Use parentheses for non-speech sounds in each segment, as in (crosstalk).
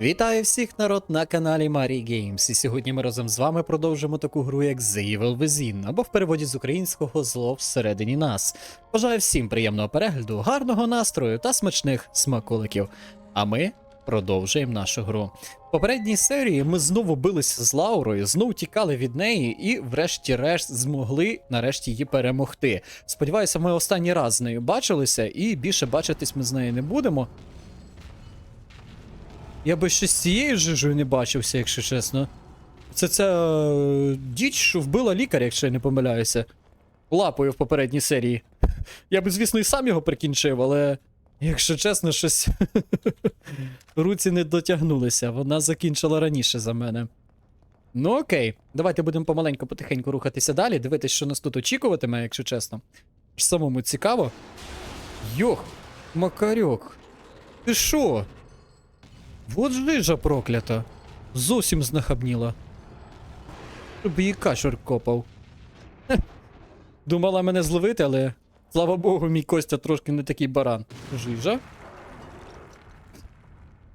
Вітаю всіх народ на каналі Marі Games. І сьогодні ми разом з вами продовжимо таку гру, як The Evil Within, або в переводі з українського зло всередині нас. Бажаю всім приємного перегляду, гарного настрою та смачних смаколиків. А ми продовжуємо нашу гру. В попередній серії ми знову билися з Лаурою, знову тікали від неї і, врешті-решт, змогли нарешті її перемогти. Сподіваюся, ми останній раз з нею бачилися, і більше бачитись ми з нею не будемо. Я би ще з цією жижею не бачився, якщо чесно. Це ця е, діч, що вбила лікаря, якщо я не помиляюся. Лапою в попередній серії. Я би, звісно, і сам його прикінчив, але, якщо чесно, щось (laughs) руці не дотягнулися. Вона закінчила раніше за мене. Ну окей, давайте будемо помаленьку потихеньку рухатися далі, дивитись, що нас тут очікуватиме, якщо чесно. Аж самому цікаво. Йох, Макарьок. Ти що? Вот жижа проклята. Зовсім знахабніла. Щоб її кашур копав. Думала мене зловити, але слава Богу, мій Костя трошки не такий баран. Жижа.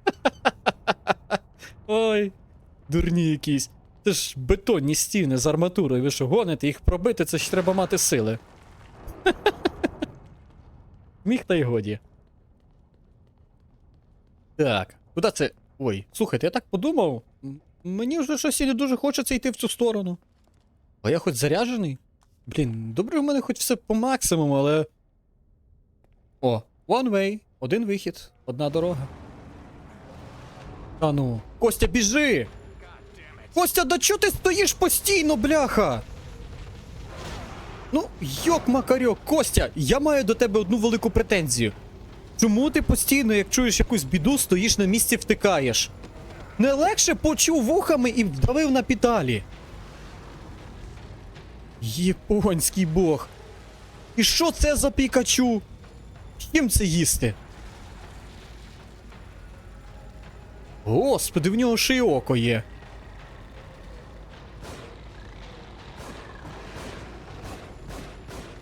(laughs) Ой, дурні якісь. Це ж бетонні стіни з арматурою. Ви що гоните, їх пробити, це ж треба мати сили. (laughs) Міг та й годі. Так, куди це. Ой, слухайте, я так подумав. Мені вже щось і не дуже хочеться йти в цю сторону. А я хоч заряджений? Блін, добре, в мене хоч все по максимуму, але. О, one way, один вихід, одна дорога. А ну. Костя, біжи! Костя, да чого ти стоїш постійно, бляха? Ну, йок макарьок, Костя, я маю до тебе одну велику претензію. Чому ти постійно, як чуєш якусь біду, стоїш на місці втикаєш? Не легше почув вухами і вдавив на педалі. Японський бог. І що це за пікачу? Чим це їсти? Господи, в нього ще й око є.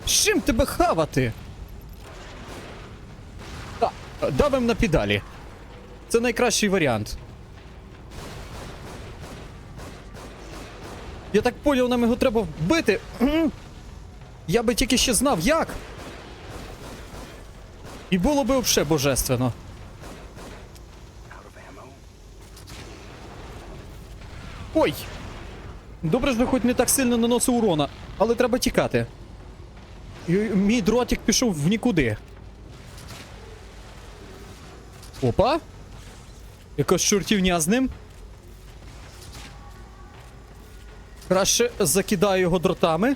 З чим тебе хавати? Давим на педалі. Це найкращий варіант. Я так поняв, нам його треба вбити. Я би тільки ще знав, як. І було би взагалі божественно. Ой! Добре, що хоч не так сильно наносив урона, але треба тікати. І Мій дротик пішов в нікуди. Опа. Якась чортівня з ним. Краще закидаю його дротами.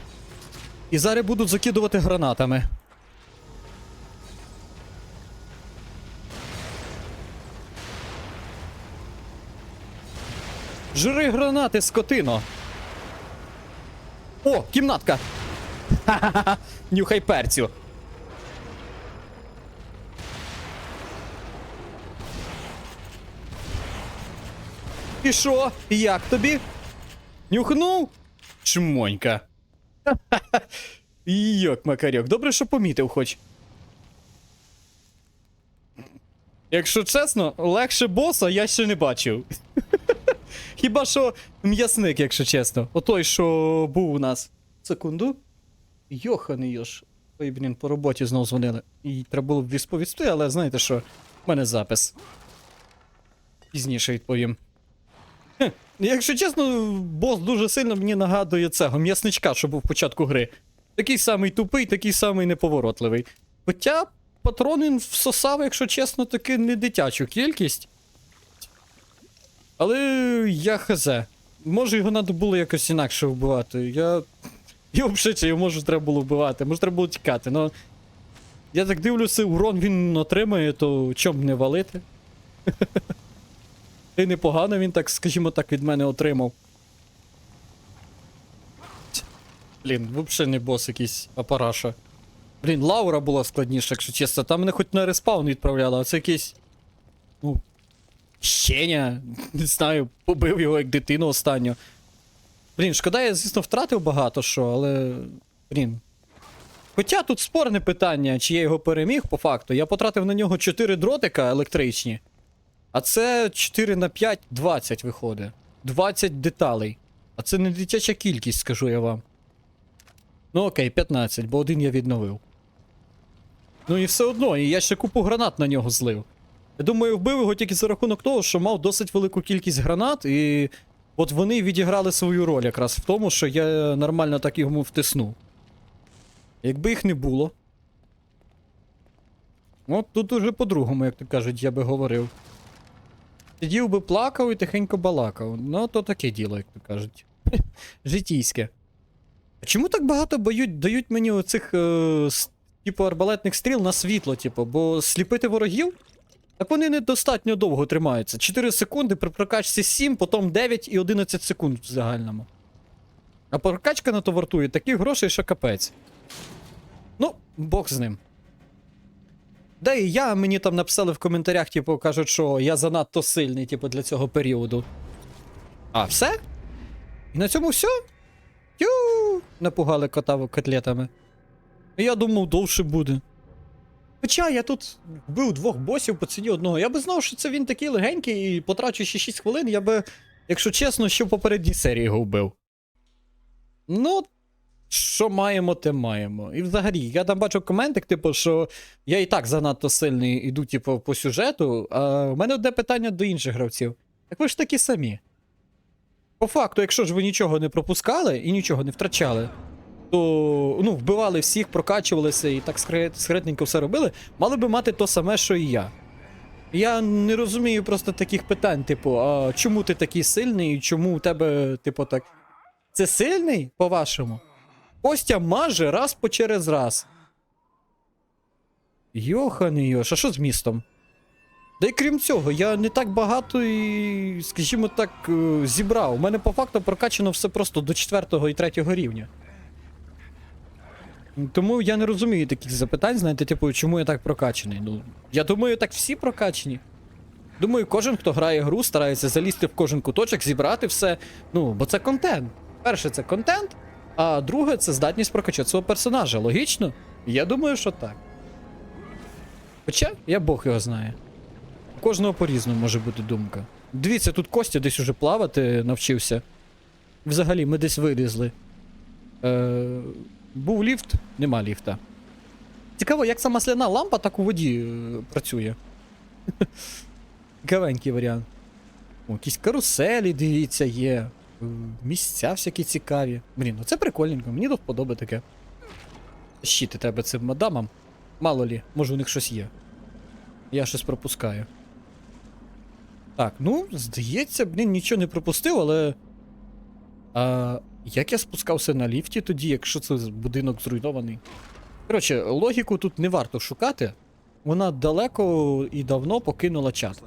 І зараз будуть закидувати гранатами. Жри гранати, скотино. О, кімнатка. Ха-ха-ха. (laughs) Нюхай перцю. І що? Як тобі? Нюхнув? Чмонька. (laughs) Йок, Макарьок, добре, що помітив хоч. Якщо чесно, легше боса я ще не бачив. (laughs) Хіба що м'ясник, якщо чесно. Отой, що був у нас. Секунду. Йоханий йош. Ой, блін, по роботі знову дзвонили. І треба було б відповісти, але знаєте що? У мене запис. Пізніше відповім. Якщо чесно, бос дуже сильно мені нагадує цього м'ясничка, що був в початку гри. Такий самий тупий, такий самий неповоротливий. Хоча патрон всосав, якщо чесно, таки не дитячу кількість. Але я хз. Може його треба було якось інакше вбивати. Я. Я взагалі його може треба було вбивати, може треба було тікати, но. Я так дивлюся, урон він отримає, то чом не валити? (laughs) Й непогано він так, скажімо так, від мене отримав. Блін, взагалі не бос якийсь апараша. Блін, Лаура була складніша, якщо чесно. Там мене хоч на респаун відправляла, а це якийсь. Ну. Щеня. Не знаю, побив його як дитину останню. Блін, шкода, я, звісно, втратив багато що, але. Блін. Хоча тут спорне питання, чи я його переміг по факту. Я потратив на нього 4 дротика електричні. А це 4 на 5 20 виходить. 20 деталей. А це не дитяча кількість, скажу я вам. Ну окей, 15, бо один я відновив. Ну і все одно, і я ще купу гранат на нього злив. Я думаю, вбив його тільки за рахунок того, що мав досить велику кількість гранат, і от вони відіграли свою роль якраз в тому, що я нормально так йому втиснув. Якби їх не було. От тут уже по-другому, як то кажуть, я би говорив. Сидів би плакав і тихенько балакав. Ну, то таке діло, як то кажуть. (laughs) Житійське. А чому так багато дають, дають мені оцих, е, типу, арбалетних стріл на світло, типу, бо сліпити ворогів? Так вони недостатньо довго тримаються. 4 секунди при прокачці 7, потім 9 і 11 секунд в загальному. А прокачка на то вартує таких грошей, що капець. Ну, Бог з ним. Да і я мені там написали в коментарях, типу, кажуть, що я занадто сильний, типу, для цього періоду. А, все? І на цьому все? Тю, напугали кота котлетами. Я думав, довше буде. Хоча я тут вбив двох босів по ціні одного. Я би знав, що це він такий легенький і потрачу ще 6 хвилин, я би, якщо чесно, ще в попередній серії його вбив. Ну, що маємо, те маємо. І взагалі, я там бачу коментик, типу, що я і так занадто сильний іду, типу, по сюжету, а в мене одне питання до інших гравців. Так ви ж такі самі. По факту, якщо ж ви нічого не пропускали і нічого не втрачали, то ну, вбивали всіх, прокачувалися і так скре- скретненько все робили, мали би мати то саме, що і я. Я не розумію просто таких питань, типу, а чому ти такий сильний, і чому у тебе, типу, так. Це сильний, по-вашому? Костя маже раз по через раз. Йоханий йош, а що з містом? Да й крім цього, я не так багато і, скажімо так, е, зібрав. У мене по факту прокачано все просто до 4 і 3 рівня. Тому я не розумію таких запитань, знаєте, типу, чому я так прокачаний. Ну, я думаю, так всі прокачані. Думаю, кожен, хто грає гру, старається залізти в кожен куточок, зібрати все. Ну, бо це контент. Перше, це контент, а друге це здатність прокачати свого персонажа. Логічно? Я думаю, що так. Хоча я Бог його знає. У кожного по-різному може бути думка. Дивіться, тут Костя десь уже плавати навчився. Взагалі, ми десь вилізли. Е, був ліфт, нема ліфта. Цікаво, як ця масляна лампа так у воді е, працює. (laughs) Цікавенький варіант. О, якісь каруселі, дивіться, є. Місця всякі цікаві. Блін, ну це прикольненько, мені до вподоби таке. Щити тебе цим мадамам. Мало лі, може у них щось є. Я щось пропускаю. Так, ну, здається, блін, нічого не пропустив, але. А, як я спускався на ліфті тоді, якщо це будинок зруйнований? Коротше, логіку тут не варто шукати. Вона далеко і давно покинула чат.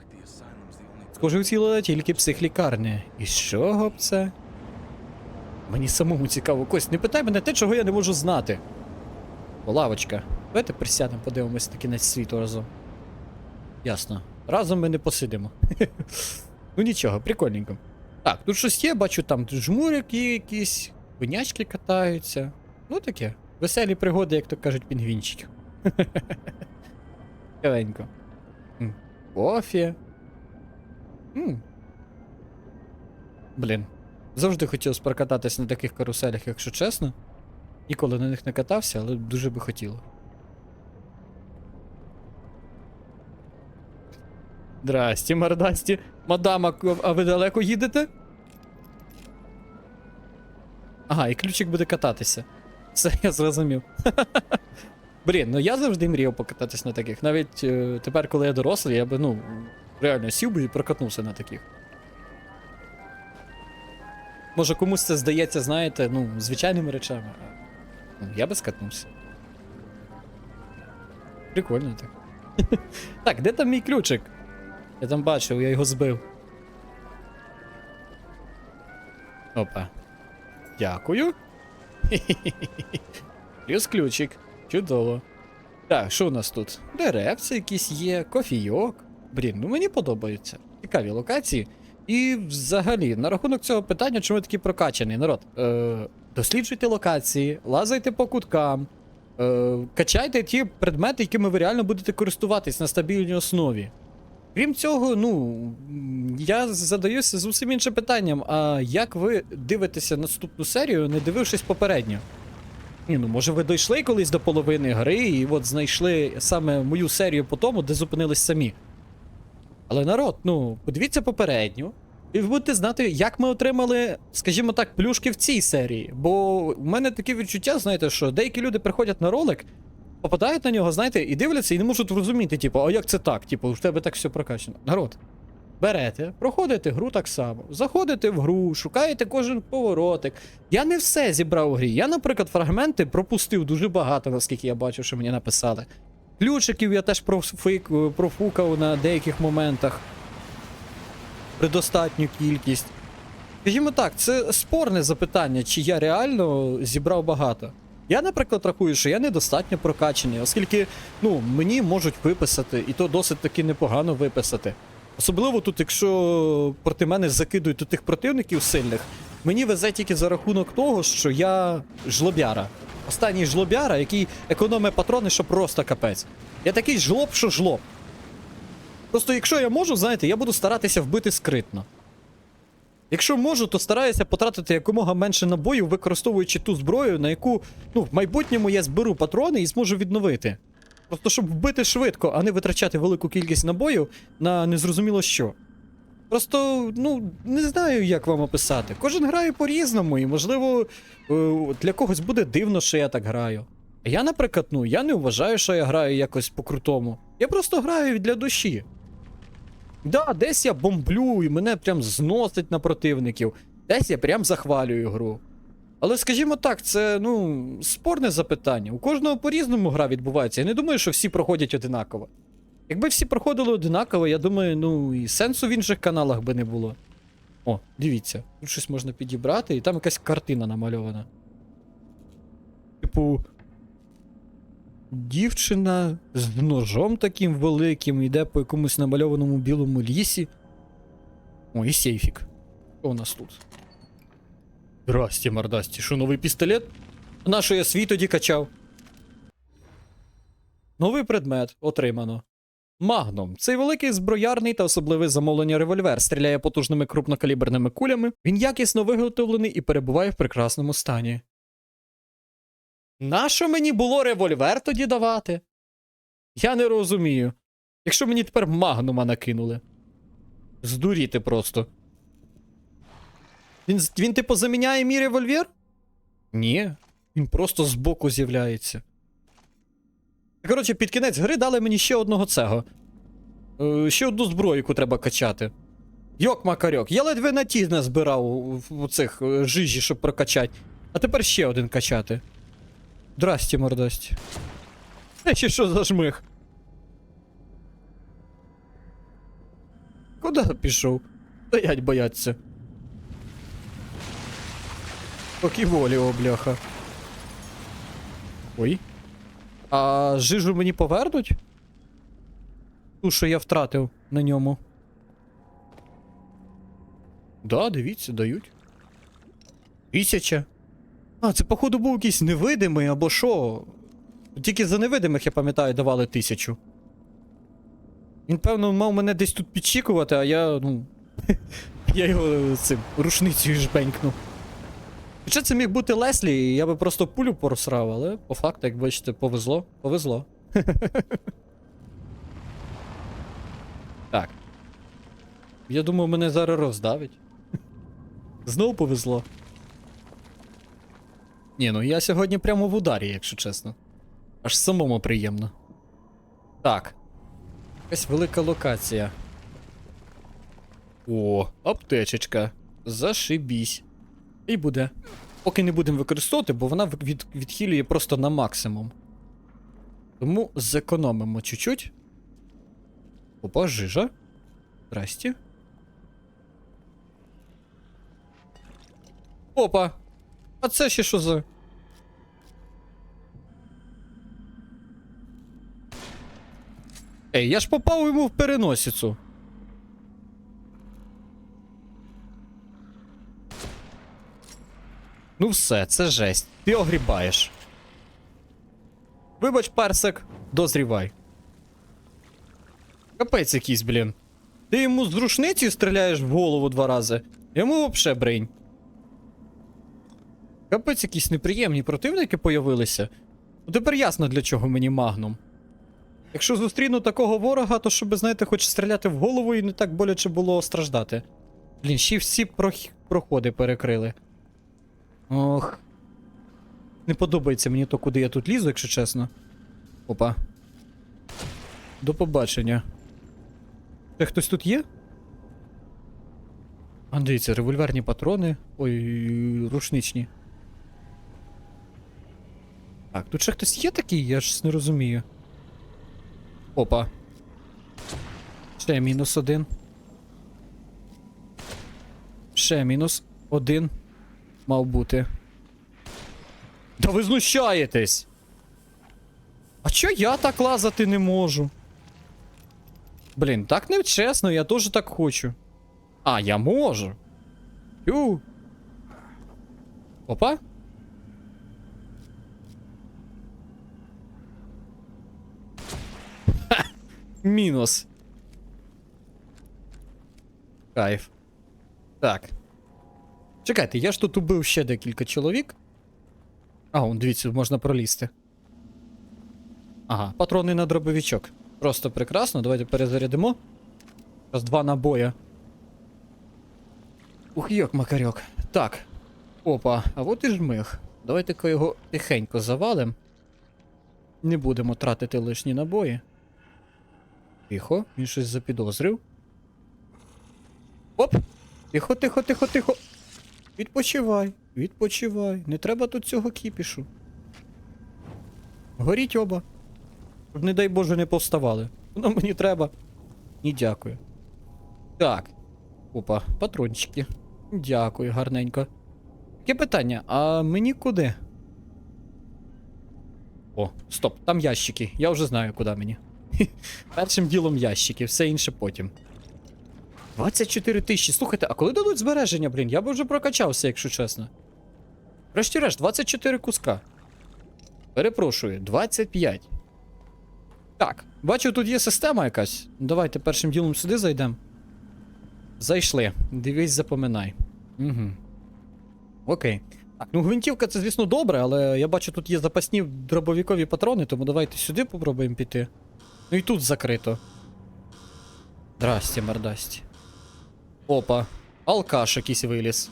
Схоже, вцілила тільки психлікарня. І з чого б це? Мені самому цікаво. Кость, не питай мене те, чого я не можу знати. Лавочка. Давайте присядемо, подивимося на кінець світу разом. Ясно. Разом ми не посидимо. (laughs) ну нічого, прикольненько. Так, тут щось є, бачу, там жмурики якісь, конячки катаються. Ну таке. Веселі пригоди, як то кажуть, пінгвінчиків. Кавенько. (laughs) М, Кофе. Блін. Завжди хотів прокататись на таких каруселях, якщо чесно. Ніколи на них не катався, але дуже би хотіло. Здрасті, мордасті. Мадама, а ви далеко їдете? Ага, і ключик буде кататися. Все, я зрозумів. (laughs) Блін, ну я завжди мріяв покататись на таких. Навіть е, тепер, коли я дорослий, я би, ну, реально сів би і прокатнувся на таких. Може комусь це здається, знаєте, ну, звичайними речами. Ну, я би скатнувся. Прикольно так. (laughs) так, де там мій ключик? Я там бачив, я його збив. Опа. Дякую. (laughs) Плюс ключик. Чудово. Так, що у нас тут? Деревці якісь є, кофійок. Блін, ну мені подобаються. Цікаві локації. І взагалі, на рахунок цього питання, чому такий прокачаний, народ. Е, досліджуйте локації, лазайте по куткам. Е, качайте ті предмети, якими ви реально будете користуватись на стабільній основі. Крім цього, ну, я задаюся зовсім іншим питанням. А як ви дивитеся наступну серію, не дивившись попередньо? Ні, ну може ви дійшли колись до половини гри і от знайшли саме мою серію по тому, де зупинились самі. Але народ, ну, подивіться попередню, і ви будете знати, як ми отримали, скажімо так, плюшки в цій серії. Бо в мене таке відчуття, знаєте, що деякі люди приходять на ролик, попадають на нього, знаєте, і дивляться, і не можуть розуміти, типу, а як це так? Типу, в тебе так все прокачано. Народ. Берете, проходите гру так само, заходите в гру, шукаєте кожен поворотик. Я не все зібрав у грі. Я, наприклад, фрагменти пропустив дуже багато, наскільки я бачив, що мені написали. Ключиків я теж профик- профукав на деяких моментах. Предостатню кількість. Скажімо так, це спорне запитання, чи я реально зібрав багато. Я, наприклад, рахую, що я недостатньо прокачаний, оскільки ну, мені можуть виписати, і то досить таки непогано виписати. Особливо тут, якщо проти мене закидують до тих противників сильних, мені везе тільки за рахунок того, що я жлобяра. Останній жлобяра, який економить патрони, що просто капець. Я такий жлоб, що жлоб. Просто якщо я можу, знаєте, я буду старатися вбити скритно. Якщо можу, то стараюся потратити якомога менше набоїв, використовуючи ту зброю, на яку ну, в майбутньому я зберу патрони і зможу відновити. Просто щоб вбити швидко, а не витрачати велику кількість набоїв на незрозуміло що. Просто, ну, не знаю, як вам описати. Кожен грає по-різному, і, можливо, е, для когось буде дивно, що я так граю. А я, наприклад, ну, я не вважаю, що я граю якось по-крутому. Я просто граю для душі. Да, десь я бомблю і мене прям зносить на противників, десь я прям захвалюю гру. Але скажімо так, це ну спорне запитання. У кожного по-різному гра відбувається. Я не думаю, що всі проходять одинаково. Якби всі проходили одинаково, я думаю, ну і сенсу в інших каналах би не було. О, дивіться, тут щось можна підібрати, і там якась картина намальована. Типу. Дівчина з ножом таким великим йде по якомусь намальованому білому лісі. О, і сейфік. Що у нас тут? Здрасте, мордасті, що новий пістолет? На що я свій тоді качав? Новий предмет отримано. Магном. Цей великий зброярний та особливе замовлення револьвер стріляє потужними крупнокаліберними кулями. Він якісно виготовлений і перебуває в прекрасному стані. Нащо мені було револьвер тоді давати? Я не розумію. Якщо мені тепер магнума накинули. Здуріти просто. Він, він типу заміняє мій револьвер? Ні. Він просто збоку з'являється. Коротше, під кінець гри дали мені ще одного цього. Е, ще одну зброю, треба качати. Йок макарьок. Я ледве на ті не збирав у, цих е, жижі, щоб прокачати. А тепер ще один качати. Здрасте, мордасті. Е, ще що за жмих? Куди пішов? Стоять бояться. Поки волі, о. Ой. А жижу мені повернуть? Ту, що я втратив на ньому. Да, дивіться, дають. Тисяча. А, це, походу, був якийсь невидимий або що. Тільки за невидимих, я пам'ятаю, давали тисячу. Він, певно, мав мене десь тут підчікувати, а я, ну. (laughs) я його цим рушницею жбенькнув. Хоча це міг бути Леслі, і я би просто пулю просрав, але по факту, як бачите, повезло, повезло. так. Я думаю, мене зараз роздавить. Знову повезло. Ні, ну я сьогодні прямо в ударі, якщо чесно. Аж самому приємно. Так. Якась велика локація. О, аптечечка. Зашибісь. І буде. Поки не будемо використовувати, бо вона від, відхилює просто на максимум. Тому зекономимо чуть-чуть. Опа, жижа. Здрасте. Опа! А це ще що за. Ей, я ж попав йому в переносицю. Ну все, це жесть. Ти огрібаєш. Вибач, персик, дозрівай. Капець якийсь, блін. Ти йому з рушниці стріляєш в голову два рази. Йому вообще бринь. Капець якісь неприємні противники появилися. Ну тепер ясно, для чого мені магнум. Якщо зустріну такого ворога, то щоб, знаєте, хоч стріляти в голову і не так боляче було страждати. Блін, ще всі прох... проходи перекрили. Ох. Не подобається мені то, куди я тут лізу, якщо чесно. Опа. До побачення. Це хтось тут є? А, дивіться, револьверні патрони. Ой, рушничні. Так, тут ще хтось є такий, я ж не розумію. Опа. Ще мінус один. Ще мінус один. Мав бути. Та ви знущаєтесь! А чо я так лазати не можу? Блін, так не чесно, я теж так хочу. А, я можу. Ю. Опа. Ха! Мінус. Кайф. Так. Чекайте, я ж тут убив ще декілька чоловік. А, он, дивіться, можна пролізти. Ага, патрони на дробовичок. Просто прекрасно. Давайте перезарядимо. Раз два набоя. Ух, йок, макарьок. Так. Опа, а от і жмих. Давайте-ка його тихенько завалим. Не будемо тратити лишні набої. Тихо, він щось запідозрив. Оп! Тихо, тихо, тихо, тихо. Відпочивай, відпочивай. Не треба тут цього кіпішу. Горіть оба. Щоб, не дай Боже, не повставали. Воно мені треба. Ні, дякую. Так. Опа, патрончики. Дякую, гарненько. Таке питання, а мені куди? О, стоп, там ящики. Я вже знаю, куди мені. (laughs) Першим ділом ящики, все інше потім. 24 тисячі. Слухайте, а коли дадуть збереження, блін? Я би вже прокачався, якщо чесно. Врешті-решт, 24 куска. Перепрошую, 25. Так, бачу, тут є система якась. Давайте першим ділом сюди зайдемо. Зайшли. Дивись, запоминай. Угу. Окей. Так, ну гвинтівка це, звісно, добре, але я бачу, тут є запасні дробовікові патрони, тому давайте сюди попробуємо піти. Ну і тут закрито. Здрасте, мордасті. Опа. Алкаш якийсь виліз.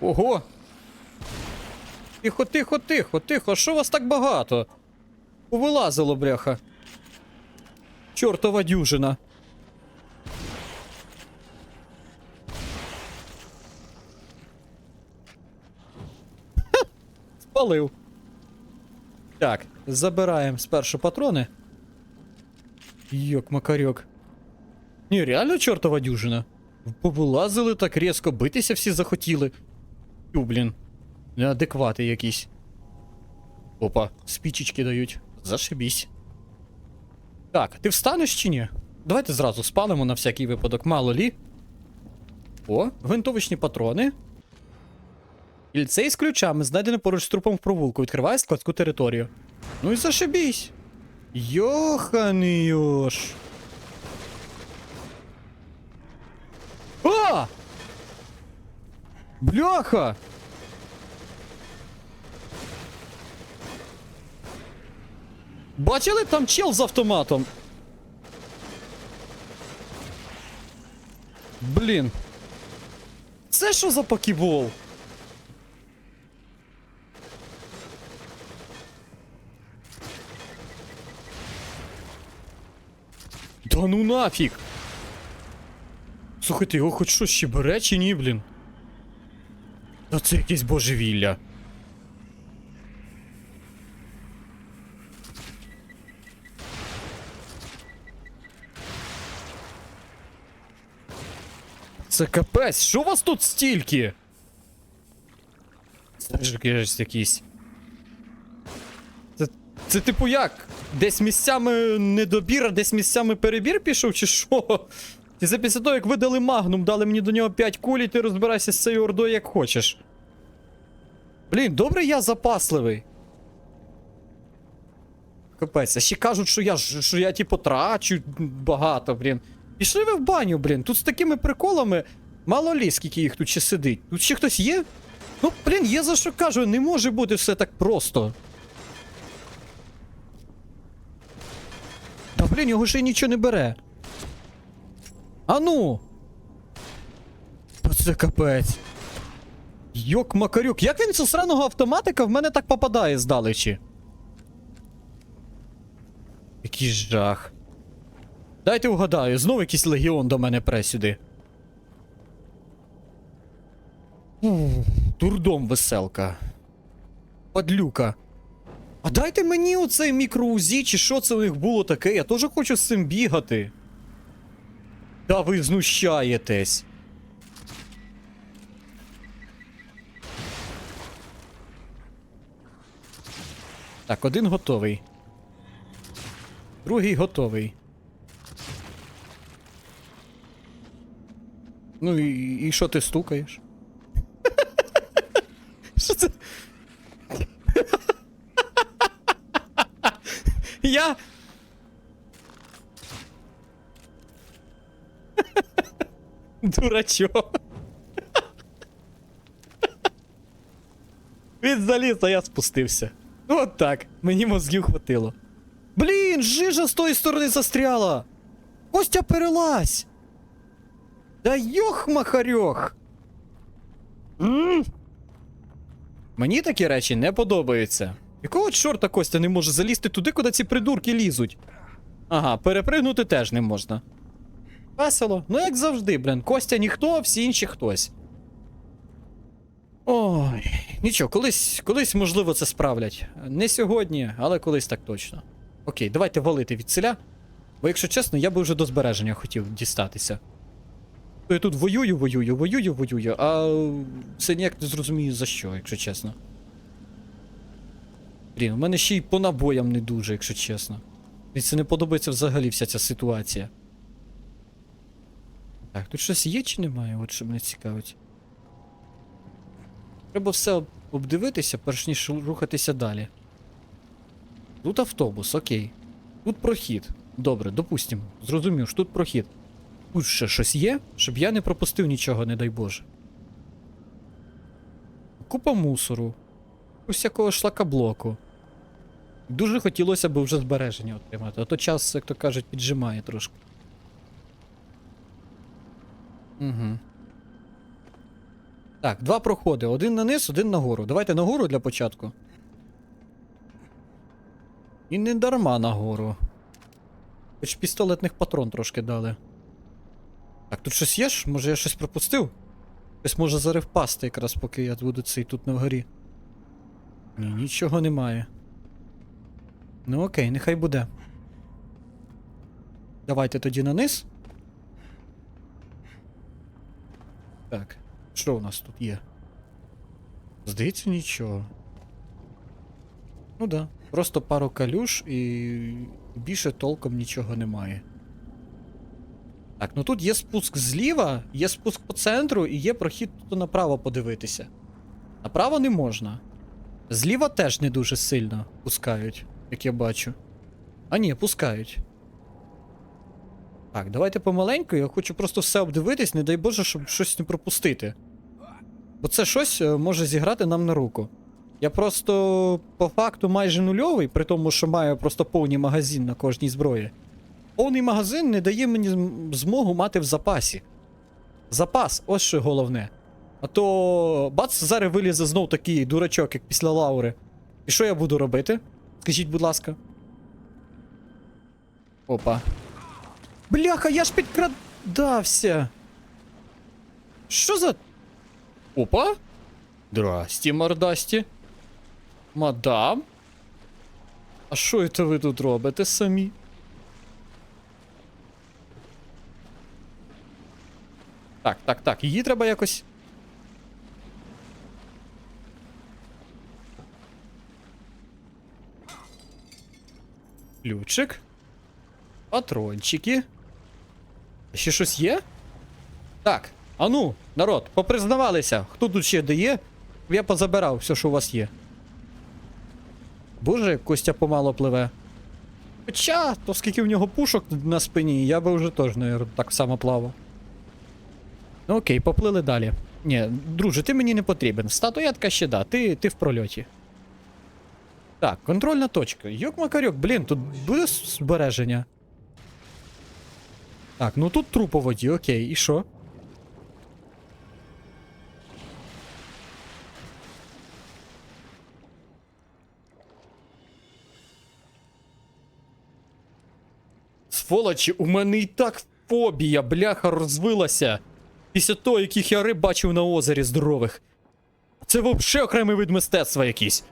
Ого! Тихо, тихо, тихо, тихо, що вас так багато? Повилазило, бляха. Чортова дюжина. Ха! Спалив. Так, забираємо спершу патрони. Йок, макарьок. Ні, реально чортова дюжина. Повилазили так різко, битися всі захотіли. Тю, блін. Неадеквати якісь. Опа, спічечки дають. Зашибісь. Так, ти встанеш чи ні? Давайте зразу спалимо на всякий випадок, мало лі. О, гвинтовочні патрони. Кільце із ключами, знайдене поруч з трупом в провулку, відкриває складську територію. Ну і зашибісь. Йоханий йош. А! Бляха! Бачили там чел з автоматом? Блін. Це що за покібол? Да ну нафіг! Слухайте, його хоч щось ще бере чи ні, блін? Та це якесь божевілля. Це капець, що у вас тут стільки? Це ж якийсь якийсь. Це, це типу як? Десь місцями недобір, а десь місцями перебір пішов, чи що? Ти це після того, як видали магнум, дали мені до нього 5 куль, і ти розбирайся з цією ордою як хочеш. Блін, добре я запасливий. Капець, а ще кажуть, що я що я типу трачу багато, блін. Пішли ви в баню, блін. Тут з такими приколами мало лі, скільки їх тут ще сидить. Тут ще хтось є? Ну, блін, є за що кажу, не може бути все так просто. Та блін, його ще нічого не бере. А ну! Оце капець. Йок макарюк. Як він з сраного автоматика в мене так попадає здалечі? Який жах. Дайте угадаю, знову якийсь легіон до мене пре сюди. Ух, Дурдом веселка. Падлюка. А дайте мені оцей мікроузі, чи що це у них було таке, я теж хочу з цим бігати. Та ви знущаєтесь. Так, один готовий. Другий готовий. Ну і, і що ти стукаєш? (laughs) Що це? (laughs) Я. Дурачок. Він заліз, а я спустився. Ну от так, мені мозгів хватило. Блін, жижа з тої сторони застряла. Костя перелазь. Да йох махарьох. М? Мені такі речі не подобаються. Якого чорта Костя не може залізти туди, куди ці придурки лізуть? Ага, перепригнути теж не можна. Весело. Ну, як завжди, блін. Костя ніхто, всі інші хтось. Ой, нічого, колись, колись, можливо, це справлять. Не сьогодні, але колись так точно. Окей, давайте валити від селя. Бо, якщо чесно, я би вже до збереження хотів дістатися. То я тут воюю, воюю, воюю, воюю, а все ніяк не зрозумію за що, якщо чесно. Блін, у мене ще й по набоям не дуже, якщо чесно. Мені це не подобається взагалі вся ця ситуація. Так, тут щось є чи немає? От що мене цікавить. Треба все обдивитися, перш ніж рухатися далі. Тут автобус, окей. Тут прохід. Добре, допустимо. Зрозумів, тут прохід. Тут ще щось є, щоб я не пропустив нічого, не дай Боже. Купа мусору. Усякого шлакоблоку. Дуже хотілося б вже збереження отримати, а то час, як то кажуть, піджимає трошки. Угу. Так, два проходи. Один на низ, один нагору. Давайте нагору для початку. І не дарма нагору. Хоч пістолетних патрон трошки дали. Так, тут щось є ж? Може я щось пропустив? Хтось може зараз впасти якраз, поки я буду цей тут на вгорі. Ні, нічого немає. Ну окей, нехай буде. Давайте тоді на низ. Так, що у нас тут є? Здається, нічого. Ну да. Просто пару калюш і більше толком нічого немає. Так, ну тут є спуск зліва, є спуск по центру і є прохід тут направо подивитися. Направо не можна. Зліва теж не дуже сильно пускають, як я бачу. А ні, пускають. Так, давайте помаленьку, я хочу просто все обдивитись, не дай Боже, щоб щось не пропустити. Бо це щось е, може зіграти нам на руку. Я просто по факту майже нульовий, при тому, що маю просто повний магазин на кожній зброї. Повний магазин не дає мені змогу мати в запасі. Запас, ось що головне. А то бац, зараз вилізе знов такий дурачок, як після Лаури. І що я буду робити? Скажіть, будь ласка. Опа. Бляха, я ж підкрадався. Що за. Опа? Здрасті, мордасті. Мадам? А що це ви тут робите самі? Так, так, так, її треба якось. Ключик. Патрончики. Ще щось є? Так, а ну, народ, попризнавалися, хто тут ще дає? Я позабирав все, що у вас є. Боже, Костя помало пливе. Хоча, то скільки в нього пушок на спині, я би вже теж, наверное, так само плавав. Ну окей, поплили далі. Ні, друже, ти мені не потрібен. Статуетка ще да, ти, ти в прольоті. Так, контрольна точка. Йок макарьок, блін, тут буде збереження. Так, ну тут труп у воді, окей, і що? Сволочі, у мене і так фобія, бляха, розвилася. Після того, яких я риб бачив на озері здорових. Це взагалі окремий вид мистецтва якийсь.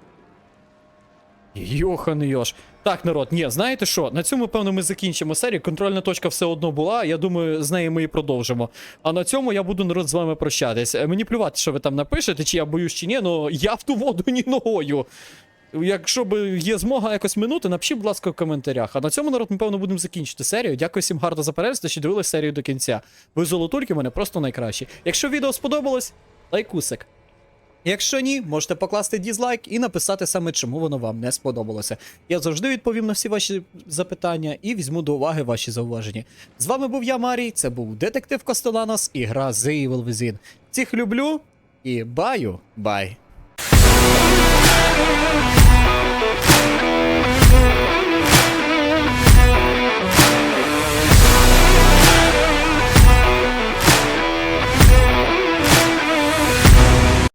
Йохан йош. Так, народ, ні, знаєте що? На цьому, певно, ми закінчимо серію. Контрольна точка все одно була. Я думаю, з нею ми і продовжимо. А на цьому я буду народ з вами прощатись. Е, Мені плювати, що ви там напишете, чи я боюсь, чи ні, але я в ту воду ні ногою. Якщо б є змога якось минути, напишіть, будь ласка, в коментарях. А на цьому, народ, напевно, будемо закінчити серію. Дякую всім гарно за перегляд, що дивилися серію до кінця. Ви золотульки, мене просто найкращі. Якщо відео сподобалось, лайкусик. Якщо ні, можете покласти дізлайк і написати саме, чому воно вам не сподобалося. Я завжди відповім на всі ваші запитання і візьму до уваги ваші зауваження. З вами був я, Марій, це був детектив Костеланос і гра The Evil Within. Всіх люблю і баю, бай.